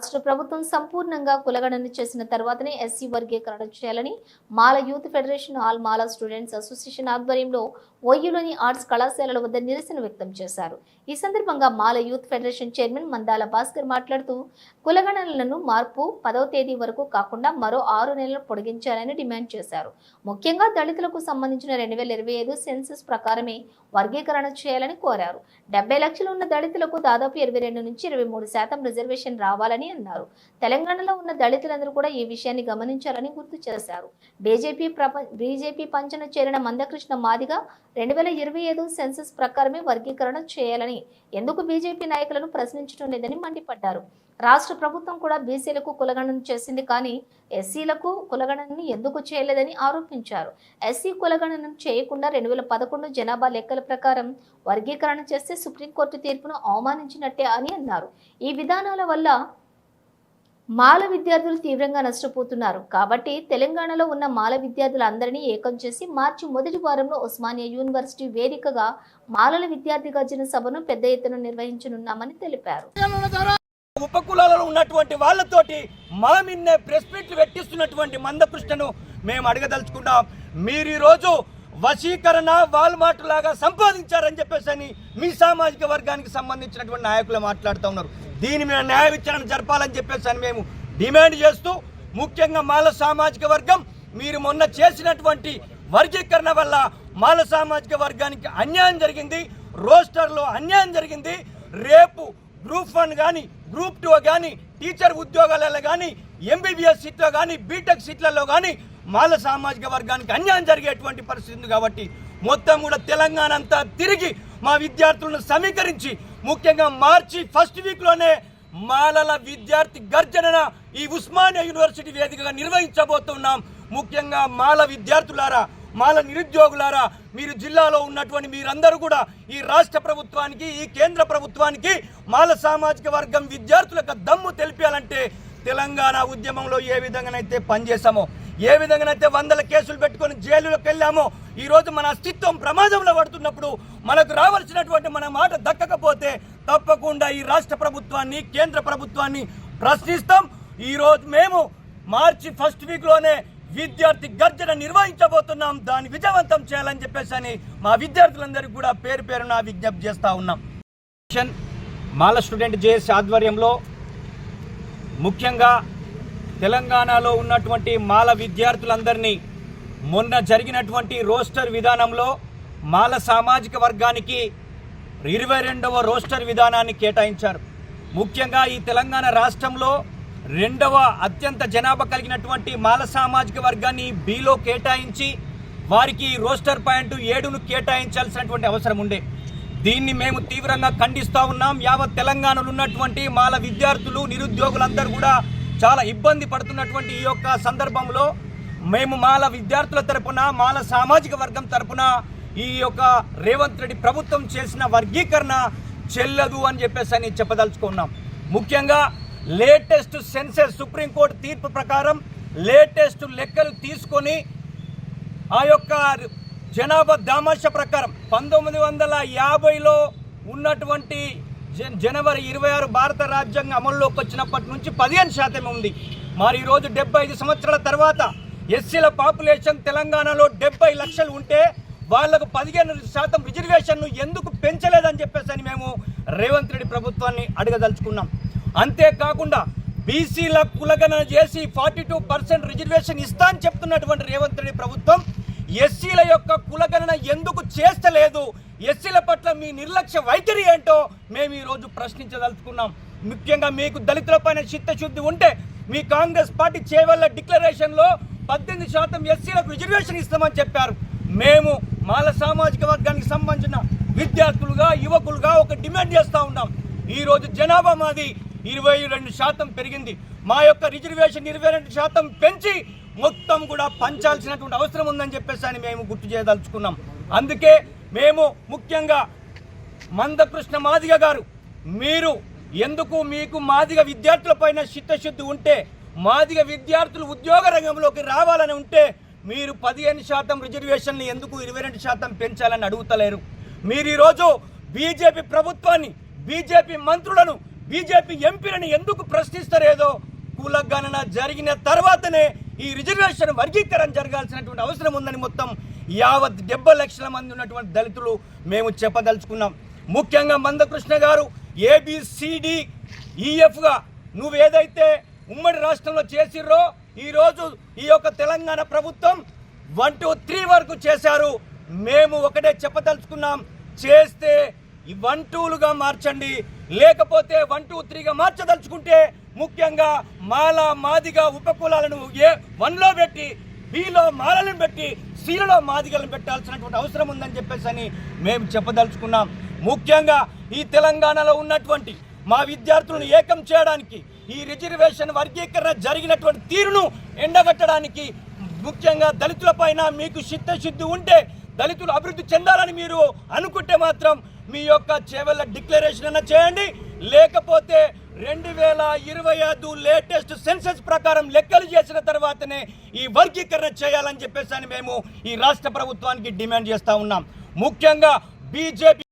రాష్ట్ర ప్రభుత్వం సంపూర్ణంగా కులగణన చేసిన తర్వాతనే ఎస్సీ వర్గీకరణ చేయాలని Mala youth federation all Mala students association ఆధ్వర్యంలో ఒయ్యులోని ఆర్ట్స్ కళాశాలల వద్ద నిరసన వ్యక్తం చేశారు. ఈ సందర్భంగా Mala youth federation chairman Mandala Bhaskar మాట్లాడుతూ కులగణనలను మార్పు పదవ తేదీ వరకు కాకుండా మరో ఆరు నెలలు పొడిగించాలని డిమాండ్ చేశారు. ముఖ్యంగా దళితులకు సంబంధించిన రెండు వేల ఇరవై ఐదు సెన్సస్ ప్రకారమే వర్గీకరణ చేయాలని కోరారు. డెబ్బై లక్షలు ఉన్న దళితులకు దాదాపు ఇరవై రెండు నుంచి ఇరవై మూడు శాతం రిజర్వేషన్ రావాలని అన్నారు. తెలంగాణలో ఉన్న దళితులందరూ కూడా ఈ విషయాన్ని గమనించాలని గుర్తు చేశారు. బీజేపీ ప్రపంచ బీజేపీ పంచన చేరిన మందకృష్ణ మాదిగా రెండు వేల ఇరవై ఐదు సెన్సస్ ప్రకారమే వర్గీకరణ చేయాలని ఎందుకు బీజేపీ నాయకులను ప్రశ్నించడం లేదని మండిపడ్డారు. రాష్ట్ర ప్రభుత్వం కూడా బీసీలకు కులగణన చేసింది కానీ ఎస్సీలకు కులగణనని ఎందుకు చేయలేదని ఆరోపించారు. ఎస్సీ కులగణనం చేయకుండా రెండు వేల పదకొండు జనాభా లెక్కల ప్రకారం వర్గీకరణ చేస్తే సుప్రీంకోర్టు తీర్పును అవమానించినట్టే అని అన్నారు. ఈ విధానాల వల్ల మాల విద్యార్థులు తీవ్రంగా నష్టపోతున్నారు. కాబట్టి తెలంగాణలో ఉన్న మాల విద్యార్థులందరినీ ఏకం చేసి మార్చి మొదటి వారంలో ఉస్మానియా యూనివర్సిటీ వేదికగా మాలల విద్యార్థి గర్జన సభను పెద్ద ఎత్తున నిర్వహించనున్నామని తెలిపారు. ఉపకులాలలో ఉన్నటువంటి వాళ్ళతోటి మా మిన్నే ప్రెస్ మీట్లు పెట్టిస్తున్నటువంటి మందకృష్ణను మేము అడగదలుచుకున్నాం మీరు ఈరోజు వశీకరణ వాల్మార్ట్ లాగా సంపాదించారని చెప్పేసి అని మీ సామాజిక వర్గానికి సంబంధించినటువంటి నాయకులు మాట్లాడుతూ ఉన్నారు. దీని మీద న్యాయ విచారణ జరపాలని చెప్పేసి అని మేము డిమాండ్ చేస్తూ ముఖ్యంగా మాల సామాజిక వర్గం మీరు మొన్న చేసినటువంటి వర్గీకరణ వల్ల మాల సామాజిక వర్గానికి అన్యాయం జరిగింది రోస్టర్లో అన్యాయం జరిగింది. రేపు గ్రూప్ వన్ కానీ గ్రూప్ టూ కానీ టీచర్ ఉద్యోగాలలో కానీ ఎంబీబీఎస్ సీట్లో కానీ బీటెక్ సీట్లలో కానీ మాల సామాజిక వర్గానికి అన్యాయం జరిగేటువంటి పరిస్థితి ఉంది కాబట్టి మొత్తం కూడా తెలంగాణ అంతా తిరిగి మా విద్యార్థులను సమీకరించి ముఖ్యంగా మార్చి ఫస్ట్ వీక్లోనే మాలల విద్యార్థి గర్జనన ఈ ఉస్మానియా యూనివర్సిటీ వేదికగా నిర్వహించబోతున్నాం. ముఖ్యంగా మాల విద్యార్థులారా మాల నిరుద్యోగులారా మీరు జిల్లాలో ఉన్నటువంటి మీరందరూ కూడా ఈ రాష్ట్ర ప్రభుత్వానికి ఈ కేంద్ర ప్రభుత్వానికి మాల సామాజిక వర్గం విద్యార్థులకు దమ్ము తెలిపాలంటే తెలంగాణ ఉద్యమంలో ఏ విధంగానైతే పనిచేశామో ఏ విధంగానైతే వందల కేసులు పెట్టుకొని జైలులోకి వెళ్ళామో ఈ రోజు మన అస్తిత్వం ప్రమాదంలో పడుతున్నప్పుడు మనకు రావాల్సినటువంటి మన మాట దక్కకపోతే తప్పకుండా ఈ రాష్ట్ర ప్రభుత్వాన్ని కేంద్ర ప్రభుత్వాన్ని ప్రశ్నిస్తాం. ఈరోజు మేము మార్చి ఫస్ట్ వీక్లోనే విద్యార్థి గర్జన నిర్వహించబోతున్నాం. దాన్ని విజయవంతం చేయాలని చెప్పేసి అని మా విద్యార్థులందరికీ కూడా పేరు పేరున విజ్ఞప్తి చేస్తూ ఉన్నాం. మాల స్టూడెంట్ జేఎస్ ఆధ్వర్యంలో ముఖ్యంగా తెలంగాణలో ఉన్నటువంటి మాల విద్యార్థులందరినీ మొన్న జరిగినటువంటి రోస్టర్ విధానంలో మాల సామాజిక వర్గానికి ఇరవై రెండవ రోస్టర్ విధానాన్ని కేటాయించారు. ముఖ్యంగా ఈ తెలంగాణ రాష్ట్రంలో రెండవ అత్యంత జనాభా కలిగినటువంటి మాల సామాజిక వర్గాన్ని బీలో కేటాయించి వారికి రోస్టర్ పాయింట్ ఏడును కేటాయించాల్సినటువంటి అవసరం ఉండే. దీన్ని మేము తీవ్రంగా ఖండిస్తూ ఉన్నాం. యావత్ తెలంగాణలో ఉన్నటువంటి మాల విద్యార్థులు నిరుద్యోగులందరూ కూడా చాలా ఇబ్బంది పడుతున్నటువంటి ఈ యొక్క సందర్భంలో మేము మాల విద్యార్థుల తరపున మాల సామాజిక వర్గం తరపున ఈ యొక్క రేవంత్ రెడ్డి ప్రభుత్వం చేసిన వర్గీకరణ చెల్లదు అని చెప్పేసి అని చెప్పదలుచుకున్నాం. ముఖ్యంగా లేటెస్ట్ సెన్సెస్ సుప్రీంకోర్టు తీర్పు ప్రకారం లేటెస్ట్ లెక్కలు తీసుకొని ఆ యొక్క జనాభా దామాష ప్రకారం పంతొమ్మిది వందల యాభైలో ఉన్నటువంటి జనవరి ఇరవై ఆరు భారత రాజ్యాంగం అమల్లోకి వచ్చినప్పటి నుంచి పదిహేను శాతం ఉంది. మరి ఈరోజు డెబ్బై ఐదు సంవత్సరాల తర్వాత ఎస్సీల పాపులేషన్ తెలంగాణలో డెబ్బై లక్షలు ఉంటే వాళ్ళకు పదిహేను శాతం రిజర్వేషన్ను ఎందుకు పెంచలేదని చెప్పేసి అని మేము రేవంత్ రెడ్డి ప్రభుత్వాన్ని అడగదలుచుకున్నాం. అంతేకాకుండా బీసీల కులగణన చేసి ఫార్టీ టూ పర్సెంట్ రిజర్వేషన్ ఇస్తా అని చెప్తున్నటువంటి రేవంత్ రెడ్డి ప్రభుత్వం ఎస్సీల యొక్క కులగణన ఎందుకు చేస్తలేదు? ఎస్సీల పట్ల మీ నిర్లక్ష్య వైఖరి ఏంటో మేము ఈరోజు ప్రశ్నించదలుచుకున్నాం. ముఖ్యంగా మీకు దళితులపైన చిత్తశుద్ధి ఉంటే మీ కాంగ్రెస్ పార్టీ చేవల్ల డిక్లరేషన్లో పద్దెనిమిది శాతం ఎస్సీలకు రిజర్వేషన్ ఇస్తామని చెప్పారు. మేము మాల సామాజిక వర్గానికి సంబంధించిన విద్యార్థులుగా యువకులుగా ఒక డిమాండ్ చేస్తూ ఉన్నాం. ఈరోజు జనాభా మాది ఇరవై రెండు శాతం పెరిగింది. మా యొక్క రిజర్వేషన్ ఇరవై రెండు శాతం పెంచి మొత్తం కూడా పంచాల్సినటువంటి అవసరం ఉందని చెప్పేసి అని మేము గుర్తు చేయదలుచుకున్నాం. అందుకే మేము ముఖ్యంగా మందకృష్ణ మాదిగ గారు మీరు ఎందుకు మీకు మాదిగ విద్యార్థులపైన చిత్తశుద్ధి ఉంటే మాదిగ విద్యార్థులు ఉద్యోగ రంగంలోకి రావాలని ఉంటే మీరు పదిహేను శాతం రిజర్వేషన్లు ఎందుకు ఇరవై రెండు శాతం పెంచాలని అడుగుతలేరు. మీరు ఈరోజు బీజేపీ ప్రభుత్వాన్ని బీజేపీ మంత్రులను బీజేపీ ఎంపీలను ఎందుకు ప్రశ్నిస్తారేదో కులగణన జరిగిన తర్వాతనే ఈ రిజర్వేషన్ వర్గీకరణ జరగాల్సినటువంటి అవసరం ఉందని మొత్తం యావత్ డెబ్బై లక్షల మంది ఉన్నటువంటి దళితులు మేము చెప్పదలుచుకున్నాం. ముఖ్యంగా మందకృష్ణ గారు ఏబిసిడి ఈఎఫ్గా నువ్వు ఏదైతే ఉమ్మడి రాష్ట్రంలో చేసిర్రో ఈరోజు ఈ యొక్క తెలంగాణ ప్రభుత్వం వన్ టూ త్రీ వరకు చేశారు. మేము ఒకటే చెప్పదలుచుకున్నాం. చేస్తే ఈ వన్ టూలుగా మార్చండి. లేకపోతే వన్ టూ త్రీగా మార్చదలుచుకుంటే ముఖ్యంగా మాల మాదిగా ఉపకులాలను ఏ వన్లో పెట్టి బిలో మాలలను పెట్టి సీలలో మాదిగలను పెట్టాల్సినటువంటి అవసరం ఉందని చెప్పేసి అని మేము చెప్పదలుచుకున్నాం. ముఖ్యంగా ఈ తెలంగాణలో ఉన్నటువంటి మా విద్యార్థులను ఏకం చేయడానికి ఈ రిజర్వేషన్ వర్గీకరణ జరిగినటువంటి తీరును ఎండగట్టడానికి ముఖ్యంగా దళితుల పైన మీకు చిత్తశుద్ధి ఉంటే దళితులు అభివృద్ధి చెందాలని మీరు అనుకుంటే మాత్రం మీ యొక్క చేవల డిక్లరేషన్ అన్న చేయండి. లేకపోతే రెండు వేల ఇరవై ఐదు లేటెస్ట్ సెన్సెస్ ప్రకారం లెక్కలు చేసిన తర్వాతనే ఈ వర్గీకరణ చేయాలని చెప్పేసి అని మేము ఈ రాష్ట్ర ప్రభుత్వానికి డిమాండ్ చేస్తా ఉన్నాం. ముఖ్యంగా బీజేపీ